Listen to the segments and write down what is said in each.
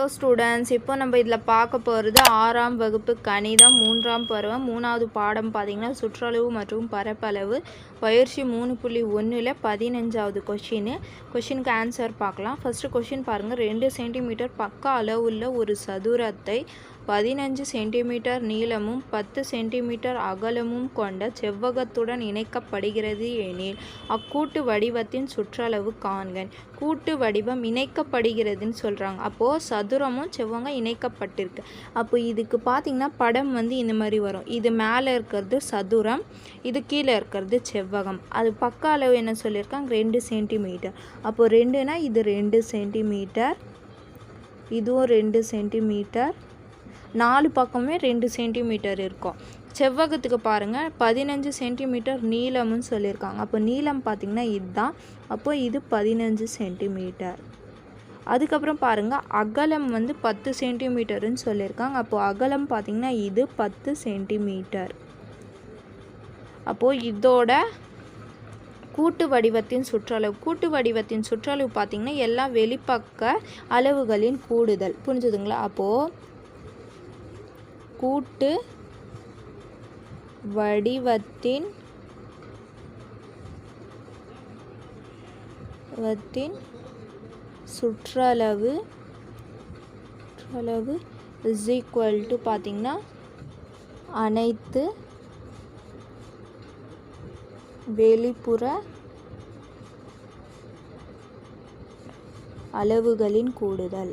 Hello students இப்போ நம்ம இதில் பார்க்க போகிறது ஆறாம் வகுப்பு கணிதம் மூன்றாம் பருவம் மூணாவது பாடம் பார்த்திங்கன்னா சுற்றளவு மற்றும் பரப்பளவு. பயிற்சி மூணு புள்ளி ஒன்றில் பதினஞ்சாவது கொஷின் கொஷினுக்கு ஆன்சர் பார்க்கலாம். ஃபஸ்ட்டு கொஷின் பாருங்கள் ரெண்டு சென்டிமீட்டர் பக்க அளவுள்ள ஒரு சதுரத்தை பதினஞ்சு சென்டிமீட்டர் நீளமும் பத்து சென்டிமீட்டர் அகலமும் கொண்ட செவ்வகத்துடன் இணைக்கப்படுகிறது எனில் அக்கூட்டு வடிவத்தின் சுற்றளவு காண்கன் கூட்டு வடிவம் இணைக்கப்படுகிறதுன்னு சொல்கிறாங்க அப்போது சதுரமும் செவ்வகம் இணைக்கப்பட்டிருக்கு. அப்போ இதுக்கு பார்த்திங்கன்னா படம் வந்து இந்த மாதிரி வரும். இது மேலே இருக்கிறது சதுரம் இது கீழே இருக்கிறது செவ்வகம். அது பக்க அளவு என்ன சொல்லியிருக்காங்க? ரெண்டு சென்டிமீட்டர். அப்போது ரெண்டுனா இது ரெண்டு சென்டிமீட்டர் இதுவும் ரெண்டு சென்டிமீட்டர் நாலு பக்கமே ரெண்டு சென்டிமீட்டர் இருக்கும். செவ்வகத்துக்கு பாருங்கள் பதினஞ்சு சென்டிமீட்டர் நீளம்னு சொல்லியிருக்காங்க. அப்போ நீளம் பார்த்திங்கன்னா இதுதான். அப்போ இது பதினஞ்சு சென்டிமீட்டர் அதுக்கப்புறம் பாருங்கள் அகலம் வந்து பத்து சென்டிமீட்டருன்னு சொல்லியிருக்காங்க. அப்போது அகலம் பார்த்திங்கன்னா இது பத்து சென்டிமீட்டர் அப்போது இதோட கூட்டு வடிவத்தின் சுற்றளவு கூட்டு வடிவத்தின் சுற்றளவு பார்த்திங்கன்னா எல்லா வெளிப்பக்க அளவுகளின் கூடுதல். புரிஞ்சுதுங்களா? அப்போது கூட்டு வடிவத்தின் வத்தின் சுற்றளவு சுற்றளவு இஸ் ஈக்குவல் டு பார்த்திங்கன்னா அனைத்து வெளிப்புற அளவுகளின் கூடுதல்.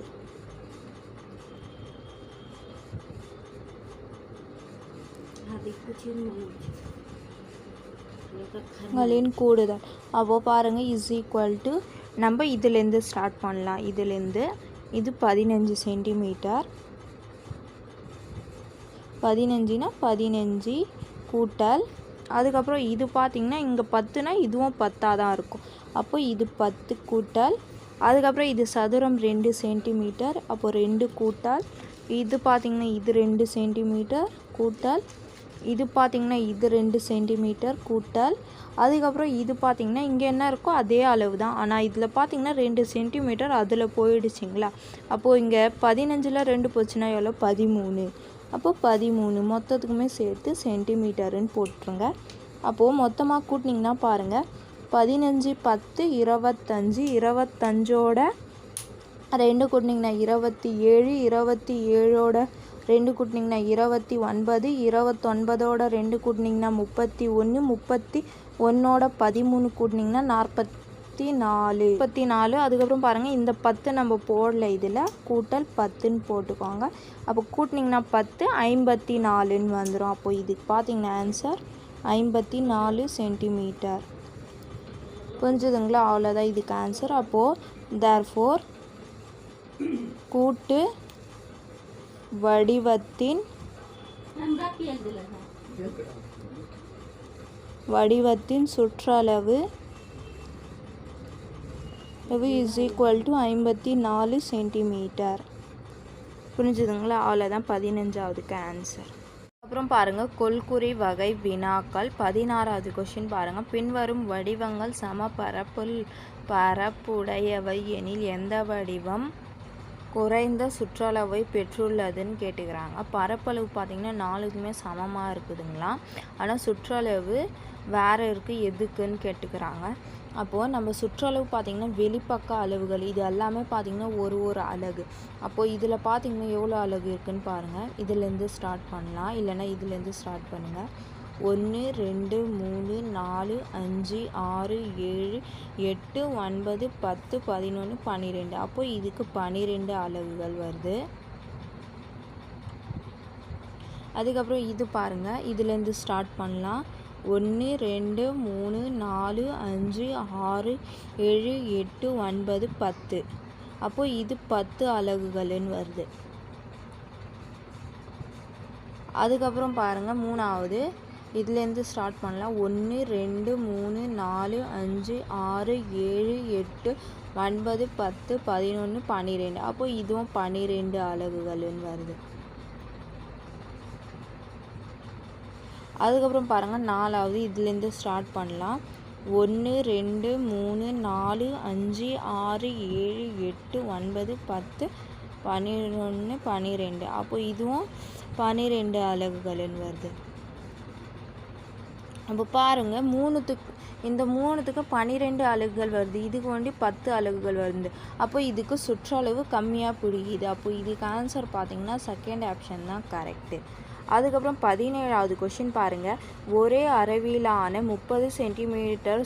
களின் கூடுதல். அப்போ பாருங்கள் இஸ் ஈக்குவல் டு நம்ம இதுலேருந்து ஸ்டார்ட் பண்ணலாம். இதுலேருந்து இது பதினஞ்சு சென்டிமீட்டர் பதினஞ்சுனா பதினஞ்சு கூட்டல். அதுக்கப்புறம் இது பார்த்திங்கன்னா இங்கே பத்துனா இதுவும் பத்தாக தான் இருக்கும். அப்போ இது பத்து கூட்டல். அதுக்கப்புறம் இது சதுரம் ரெண்டு சென்டிமீட்டர் அப்போ ரெண்டு கூட்டல். இது பார்த்திங்கன்னா இது ரெண்டு சென்டிமீட்டர் கூட்டல். இது பார்த்திங்கன்னா இது ரெண்டு சென்டிமீட்டர் கூட்டல். அதுக்கப்புறம் இது பார்த்திங்கன்னா இங்கே என்ன இருக்கோ அதே அளவு தான் ஆனால் இதில் பார்த்திங்கன்னா ரெண்டு சென்டிமீட்டர் அதில் போயிடுச்சிங்களா? அப்போது இங்கே பதினஞ்சில் ரெண்டு போச்சுன்னா எவ்வளோ? பதிமூணு. அப்போது பதிமூணு. மொத்தத்துக்குமே சேர்த்து சென்டிமீட்டருன்னு போட்டுருங்க. அப்போது மொத்தமாக கூட்டினிங்கன்னா பாருங்கள் பதினஞ்சு பத்து இருபத்தஞ்சி இருபத்தஞ்சோட ரெண்டு கூட்டினிங்கன்னா இருபத்தி ஏழு இருபத்தி ஏழோட ரெண்டு கூட்டினிங்கன்னா இருபத்தி ஒன்பது இருபத்தொன்பதோட ரெண்டு கூட்டினிங்கன்னா முப்பத்தி ஒன்று முப்பத்தி ஒன்றோட பதிமூணு கூட்டினிங்கன்னா நாற்பத்தி நாலு. முப்பத்தி நாலு அதுக்கப்புறம் பாருங்கள் இந்த பத்து நம்ம போடல இதில். கூட்டல் பத்துன்னு போட்டுக்கோங்க. அப்போ கூட்டினிங்கன்னா பத்து ஐம்பத்தி நாலுன்னு வந்துடும் அப்போ இதுக்கு பார்த்தீங்கன்னா ஆன்சர் ஐம்பத்தி நாலு சென்டிமீட்டர் புரிஞ்சுதுங்களா? அவ்வளோதான் இதுக்கு ஆன்சர் அப்போது தேர் ஃபோர் கூட்டு வடிவத்தின் வடிவத்தின் சுற்றளவு இஸ் ஈக்குவல் டு ஐம்பத்தி நாலு சென்டிமீட்டர் புரிஞ்சுதுங்களா? அவ்வளோதான் பதினஞ்சாவதுக்கு ஆன்சர் அப்புறம் பாருங்கள் கொல்குறி வகை வினாக்கள். பதினாறாவது கொஷின் பாருங்கள் பின்வரும் வடிவங்கள் சம பரப்புல் பரப்புடையவை எனில் எந்த வடிவம்? குறைந்த சுற்றளவை பெற்றுள்ளதுன்னு கேட்டுக்கிறாங்க. பரப்பளவு பார்த்திங்கன்னா நாலுக்குமே சமமாக இருக்குதுங்களா? ஆனால் சுற்றளவு வேறு இருக்குது எதுக்குன்னு கேட்டுக்கிறாங்க. அப்போது நம்ம சுற்றளவு பார்த்திங்கன்னா வெளிப்பக்க அளவுகள் இது எல்லாமே பார்த்திங்கன்னா ஒரு ஒரு அலகு. அப்போது இதில் பார்த்திங்கன்னா எவ்வளோ அலகு இருக்குதுன்னு பாருங்கள் இதுலேருந்து ஸ்டார்ட் பண்ணலாம் இல்லைன்னா இதுலேருந்து ஸ்டார்ட் பண்ணுங்கள் ஒன்று ரெண்டு மூணு நாலு அஞ்சு ஆறு ஏழு எட்டு ஒன்பது பத்து பதினொன்று பன்னிரெண்டு. அப்போ இதுக்கு பன்னிரெண்டு அலகுகள் வருது. அதுக்கப்புறம் இது பாருங்கள் இதுலேருந்து ஸ்டார்ட் பண்ணலாம். ஒன்று ரெண்டு மூணு நாலு அஞ்சு ஆறு ஏழு எட்டு ஒன்பது பத்து. அப்போது இது பத்து அலகுகள்னு வருது. அதுக்கப்புறம் பாருங்கள் மூணாவது இதுலேருந்து ஸ்டார்ட் பண்ணலாம். ஒன்று ரெண்டு மூணு நாலு அஞ்சு ஆறு ஏழு எட்டு ஒன்பது பத்து பதினொன்று பன்னிரெண்டு. அப்போ இதுவும் பன்னிரெண்டு அலகுகள்னு வருது. அதுக்கப்புறம் பாருங்கள் நாலாவது இதுலேருந்து ஸ்டார்ட் பண்ணலாம். ஒன்று ரெண்டு மூணு நாலு அஞ்சு ஆறு ஏழு எட்டு ஒன்பது பத்து பன்னிரெண்டு பன்னிரெண்டு. அப்போ இதுவும் பன்னிரெண்டு அலகுகள்னு வருது. அப்போ பாருங்கள் மூணுத்துக்கு இந்த மூணுத்துக்கு பன்னிரெண்டு அலகுகள் வருது. இதுக்கு வேண்டி பத்து அலகுகள் வருது. அப்போ இதுக்கு சுற்றளவு கம்மியாக பிடிக்குது அப்போ இதுக்கு ஆன்சர் பார்த்தீங்கன்னா செகண்ட் ஆப்ஷன் தான் கரெக்டு அதுக்கப்புறம் பதினேழாவது கொஷின் பாருங்கள் ஒரே அளவிலான முப்பது சென்டிமீட்டர்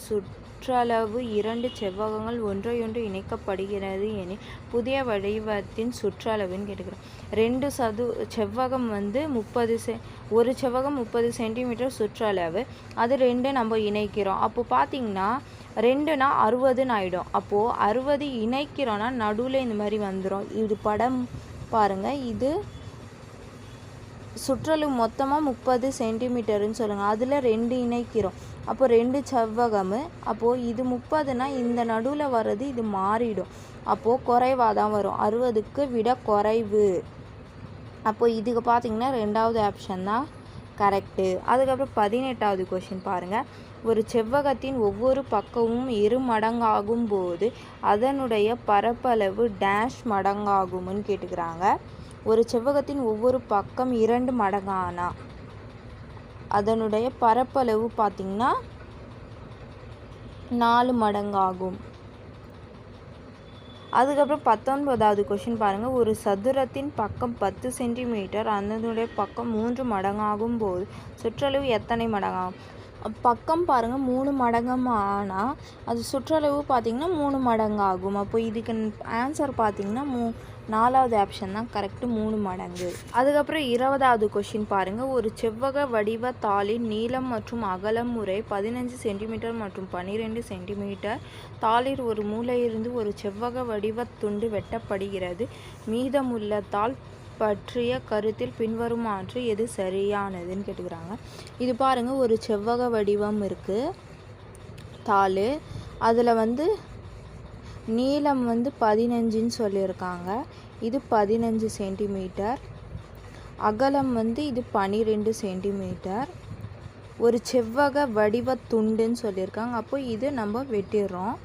சுற்றளவு இரண்டு செவ்வகங்கள் ஒன்றையொன்று இணைக்கப்படுகிறது எனில் புதிய வடிவத்தின் சுற்றளவுன்னு கேட்டுக்கிறோம். ரெண்டு சது செவ்வகம் வந்து முப்பது செ ஒரு செவ்வகம் முப்பது சென்டிமீட்டர் சுற்றளவு. அது ரெண்டு நம்ம இணைக்கிறோம். அப்போ பார்த்தீங்கன்னா ரெண்டுனா அறுபதுன்னு ஆகிடும் அப்போது அறுபது இணைக்கிறோன்னா நடுவில் இந்த மாதிரி வந்துடும் இது படம் பாருங்கள் இது சுற்றளவு மொத்தமாக முப்பது சென்டிமீட்டருன்னு சொல்லுங்கள் அதில் ரெண்டு இணைக்கிறோம். அப்போ ரெண்டு செவ்வகம். அப்போது இது முப்பதுனா இந்த நடுவில் வர்றது இது மாறிடும். அப்போது குறைவாக தான் வரும். அறுபதுக்கு விட குறைவு. அப்போது இதுக்கு பார்த்தீங்கன்னா ரெண்டாவது ஆப்ஷன் தான் கரெக்டு அதுக்கப்புறம் பதினெட்டாவது கொஷின் பாருங்கள் ஒரு செவ்வகத்தின் ஒவ்வொரு பக்கமும் இரு மடங்காகும் போது அதனுடைய பரப்பளவு டேஷ் மடங்காகும்னு கேட்டுக்கிறாங்க. ஒரு செவ்வகத்தின் ஒவ்வொரு பக்கம் இரண்டு மடங்கானா? அதனுடைய பரப்பளவு பார்த்திங்கன்னா நாலு மடங்காகும். அதுக்கப்புறம் பத்தொன்பதாவது கொஷின் பாருங்கள் ஒரு சதுரத்தின் பக்கம் பத்து சென்டிமீட்டர் அதனுடைய பக்கம் மூன்று மடங்காகும் போது சுற்றளவு எத்தனை மடங்காகும்? பக்கம் பாருங்கள் மூணு மடங்கம் ஆனால் அது சுற்றளவு பார்த்திங்கன்னா மூணு மடங்காகும். அப்போ இதுக்கு ஆன்சர் பார்த்திங்கன்னா மூ நாலாவது ஆப்ஷன் தான். கரெக்டு மூணு மடங்கு. அதுக்கப்புறம் இருபதாவது கொஷின் பாருங்கள் ஒரு செவ்வக வடிவ தாளின் நீளம் மற்றும் அகலம் முறை பதினஞ்சு சென்டிமீட்டர் மற்றும் பன்னிரெண்டு சென்டிமீட்டர் தாளில் ஒரு மூலையிலிருந்து ஒரு செவ்வக வடிவ துண்டு வெட்டப்படுகிறது. மீதமுள்ள தாள் பற்றிய கருத்தில் பின்வருமாற்று எது சரியானதுன்னு கேட்டுக்கிறாங்க. இது பாருங்கள் ஒரு செவ்வக வடிவம் இருக்குது தாள். அதில் வந்து நீளம் வந்து பதினஞ்சுன்னு சொல்லியிருக்காங்க. இது பதினஞ்சு சென்டிமீட்டர். அகலம் வந்து இது பனிரெண்டு சென்டிமீட்டர். ஒரு செவ்வக வடிவ துண்டுன்னு சொல்லியிருக்காங்க. அப்போ இது நம்ம வெட்டிடுறோம்.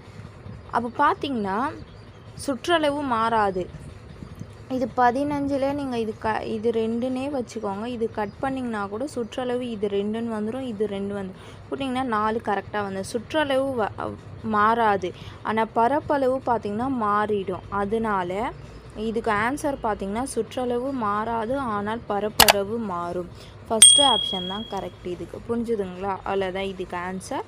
அப்போ பார்த்திங்கன்னா சுற்றளவு மாறாது. இது பதினஞ்சில் நீங்கள் இது க இது ரெண்டுனே வச்சுக்கோங்க. இது கட் பண்ணிங்கன்னா கூட சுற்றளவு இது ரெண்டுன்னு வந்துடும் இது ரெண்டு வந்துடும் போட்டிங்கன்னா நாலு கரெக்டாக வந்து சுற்றளவு வ மாறாது. ஆனால் பரப்பளவு பார்த்திங்கன்னா மாறிடும். அதனால இதுக்கு ஆன்சர் பார்த்திங்கன்னா சுற்றளவு மாறாது ஆனால் பரப்பளவு மாறும். ஃபஸ்ட்டு ஆப்ஷன் தான் கரெக்ட் இதுக்கு. புரிஞ்சுதுங்களா? அவ்வளோதான் இதுக்கு ஆன்சர்